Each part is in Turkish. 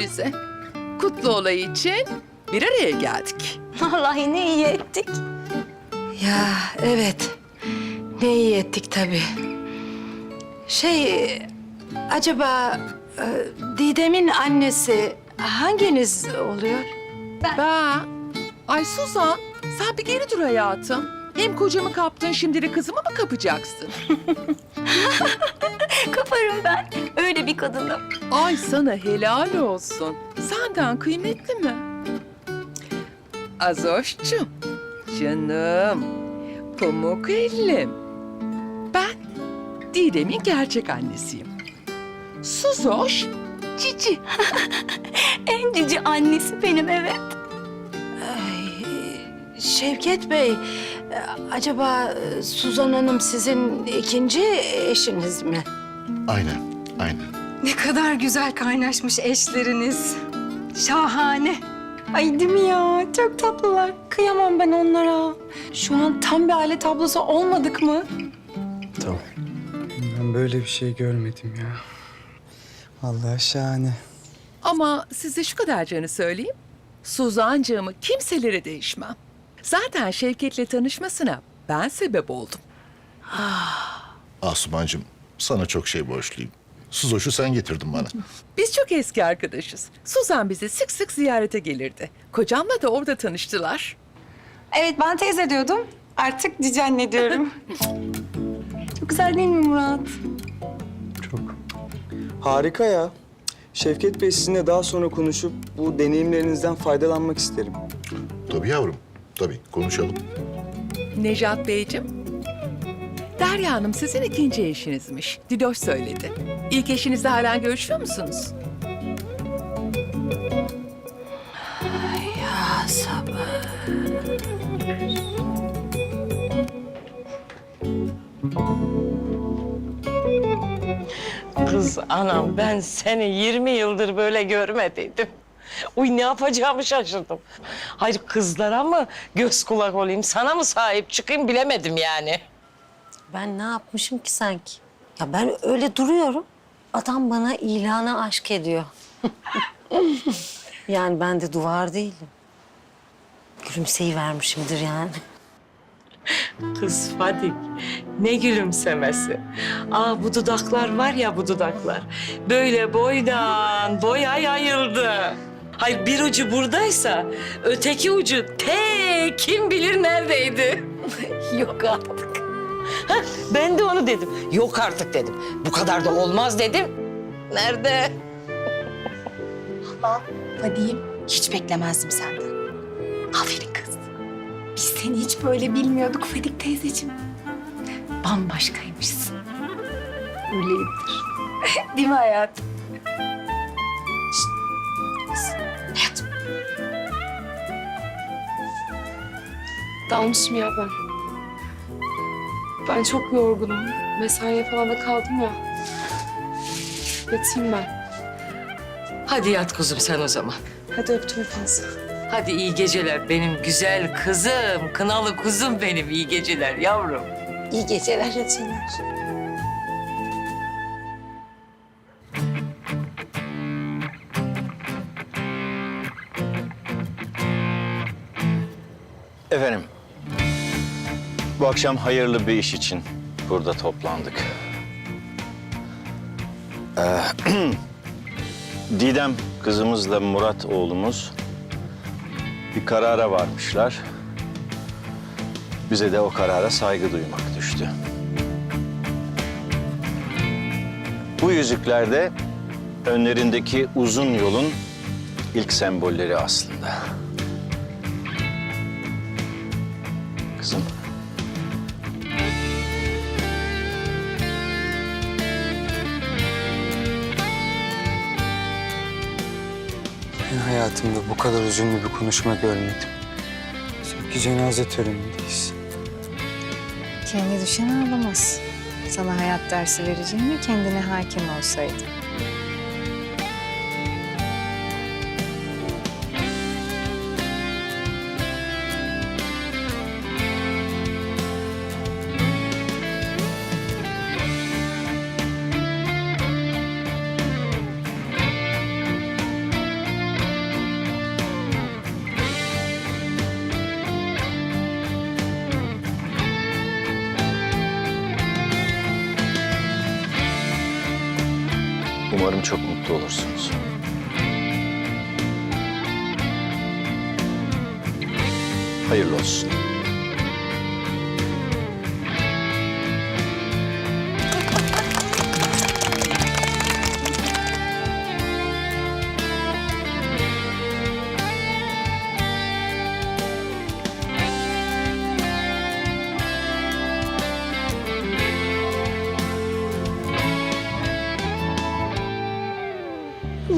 bize. Kutlu olay için bir araya geldik. Vallahi ne iyi ettik. Ya evet. Ne iyi ettik tabii. Şey, acaba e, Didem'in annesi hanginiz oluyor? Ben... Ay Suzan, sen bir geri dur hayatım. Hem kocamı kaptın, şimdi de kızımı mı kapacaksın? Kaparım ben. Öyle bir kadınım. Ay sana helal olsun. Senden kıymetli mi? Azoş'cum, canım, pamuk ellim. Ben Didem'in gerçek annesiyim. Suzoş, cici. En cici annesi benim evet. Ay, Şevket Bey, acaba e, Suzan Hanım sizin ikinci eşiniz mi? Aynen, aynen. Ne kadar güzel kaynaşmış eşleriniz. Şahane. Ay değil mi ya? Çok tatlılar. Kıyamam ben onlara. Şu an tam bir aile tablosu olmadık mı? Tamam. Ben böyle bir şey görmedim ya. Vallahi şahane. Ama size şu kadarcığını söyleyeyim. Suzancığımı kimselere değişmem. Zaten Şevket'le tanışmasına ben sebep oldum. Asumancığım, sana çok şey borçluyum. Suzoş'u sen getirdin bana. Biz çok eski arkadaşız. Suzan bizi sık sık ziyarete gelirdi. Kocamla da orada tanıştılar. Evet ben teyze diyordum. Artık cici anne diyorum. Çok güzel değil mi Murat? Çok. Harika ya. Şevket Bey sizinle daha sonra konuşup bu deneyimlerinizden faydalanmak isterim. tabii yavrum, tabii. Konuşalım. Nejat Beyciğim. Derya Hanım sizin ikinci eşinizmiş. Didoş söyledi. İlk eşinizle hala görüşüyor musunuz? Ya sabır. Kız anam ben seni 20 yıldır böyle görmediydim. Uy ne yapacağımı şaşırdım. Hayır kızlara mı göz kulak olayım, sana mı sahip çıkayım bilemedim yani. Ben ne yapmışım ki sanki? Ya ben öyle duruyorum. Adam bana ilana aşk ediyor. yani ben de duvar değilim. Gülümseyi vermişimdir yani. Kız Fadik ne gülümsemesi. Aa bu dudaklar var ya bu dudaklar. Böyle boydan boya yayıldı. Hayır bir ucu buradaysa öteki ucu te kim bilir neredeydi. Yok artık. Ben de onu dedim. Yok artık dedim. Bu kadar da olmaz dedim. Nerede? Fadiyim hiç beklemezdim senden. Aferin kız. Biz seni hiç böyle bilmiyorduk Fadik teyzeciğim. Bambaşkaymışsın. Öyledir. Değil mi hayatım? Hayatım. Dalmışım ya ben. Ben çok yorgunum. Mesaiye falan da kaldım ya. Yatayım ben. Hadi yat kuzum sen o zaman. Hadi öptüm hepinizi. Hadi iyi geceler benim güzel kızım. Kınalı kuzum benim iyi geceler yavrum. İyi geceler yatıyorlar. Akşam hayırlı bir iş için burada toplandık. Ee, Didem kızımızla Murat oğlumuz bir karara varmışlar. Bize de o karara saygı duymak düştü. Bu yüzükler de önlerindeki uzun yolun ilk sembolleri aslında. Hayatımda bu kadar üzünlü bir konuşma görmedim. Sanki cenaze törenindeyiz. Kendi düşen ağlamaz. Sana hayat dersi vereceğime kendine hakim olsaydın. Umarım çok mutlu olursunuz. Hayırlı olsun.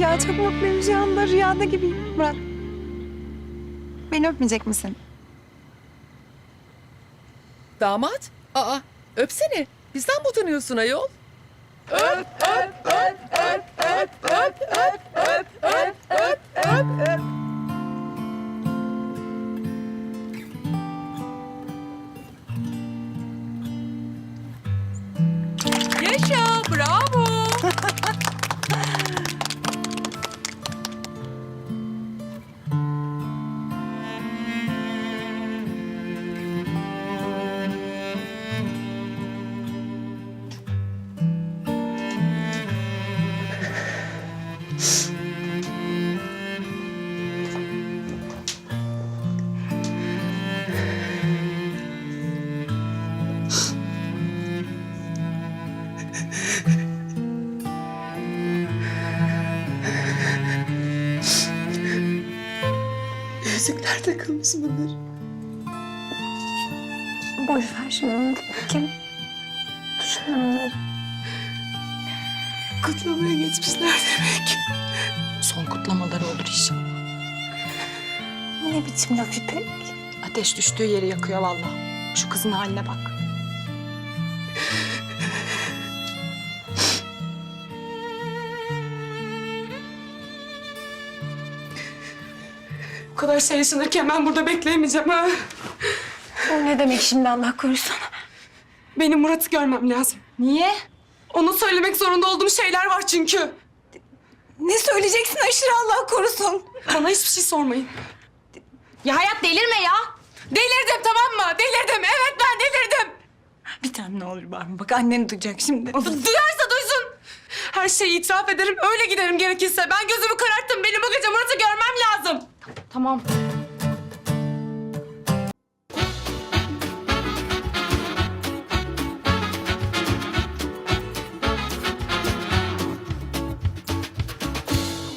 Ya çok mutluyum şu anda. Rüyada gibiyim Murat. Beni öpmeyecek misin? Damat, aa öpsene. Bizden mi utanıyorsun ayol? Yüzükler takılmış bunlar. Boş ver şimdi. Kim? Düşün onları. Kutlamaya geçmişler demek. Son kutlamaları olur inşallah. Ne biçim laf İpek? Ateş düştüğü yeri yakıyor vallahi. Şu kızın haline bak. Bu kadar şey yaşanırken ben burada bekleyemeyeceğim ha. O ne demek şimdi Allah korusun? Benim Murat'ı görmem lazım. Niye? Ona söylemek zorunda olduğum şeyler var çünkü. Ne söyleyeceksin aşırı Allah korusun? Bana hiçbir şey sormayın. Ya hayat delirme ya. Delirdim tamam mı? Delirdim. Evet ben delirdim. Bir tane ne olur var mı? Bak annen duyacak şimdi. Duyarsa duysun. Her şeyi itiraf ederim. Öyle giderim gerekirse. Ben gözümü kararttım. Tamam.